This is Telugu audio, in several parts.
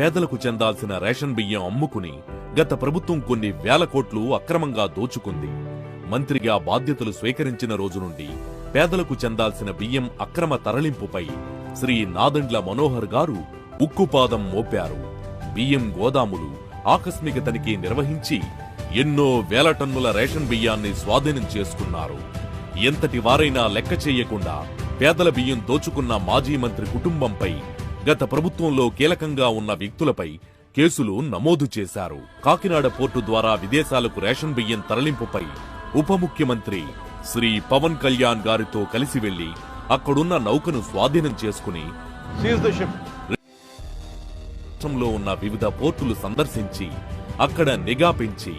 పేదలకు చెందాల్సిన రేషన్ బియ్యం అమ్ముకుని గత ప్రభుత్వం కొన్ని వేల కోట్లు అక్రమంగా దోచుకుంది. మంత్రిగా బాధ్యతలు స్వీకరించిన రోజు నుండి పేదలకు చెందాల్సిన బియ్యం అక్రమ తరలింపుపై శ్రీ నాదండ్ల మనోహర్ గారు ఉక్కుపాదం మోపారు. బియ్యం గోదాములు ఆకస్మిక తనిఖీ నిర్వహించి ఎన్నో వేల టన్నుల రేషన్ బియ్యాన్ని స్వాధీనం చేసుకున్నారు. ఎంతటి వారైనా లెక్క చేయకుండా పేదల బియ్యం దోచుకున్న మాజీ మంత్రి కుటుంబంపై గత ప్రభుత్వంలో కీలకంగా ఉన్న వ్యక్తులపై కేసులు నమోదు చేశారు కాకినాడ పోర్టు ద్వారా విదేశాలకు రేషన్ బియ్యం తరలింపుపై ఉప ముఖ్యమంత్రి శ్రీ పవన్ కళ్యాణ్ గారితో కలిసి వెళ్ళి అక్కడున్న నౌకను స్వాధీనం చేసుకుని. రాష్ట్రంలో ఉన్న వివిధ పోర్టులు సందర్శించి అక్కడ నిఘా పెంచి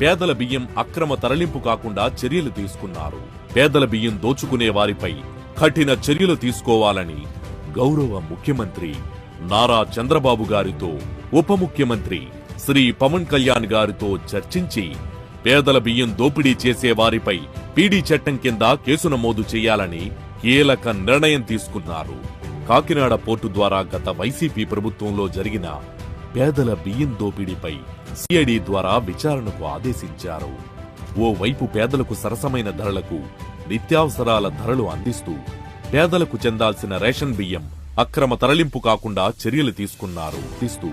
పేదల బియ్యం అక్రమ తరలింపు కాకుండా చర్యలు తీసుకున్నారు పేదల బియ్యం దోచుకునే వారిపై కఠిన చర్యలు తీసుకోవాలని గౌరవ ముఖ్యమంత్రి నారా చంద్రబాబు గారితో ఉప ముఖ్యమంత్రి శ్రీ పవన్ కళ్యాణ్ గారితో చర్చించి పేదల బియ్యం దోపిడీ చేసే వారిపై పీడీ చట్టం కింద కేసు నమోదు చేయాలని కీలక నిర్ణయం తీసుకున్నారు. కాకినాడ పోర్టు ద్వారా గత వైసీపీ ప్రభుత్వంలో జరిగిన పేదల బియ్యం దోపిడీపై సిఐడి ద్వారా విచారణకు ఆదేశించారు. ఓవైపు పేదలకు సరసమైన ధరలకు నిత్యావసరాల ధరలు అందిస్తూ పేదలకు చెందాల్సిన రేషన్ బియ్యం అక్రమ తరలింపు కాకుండా చర్యలు తీసుకున్నారు. తీస్తూ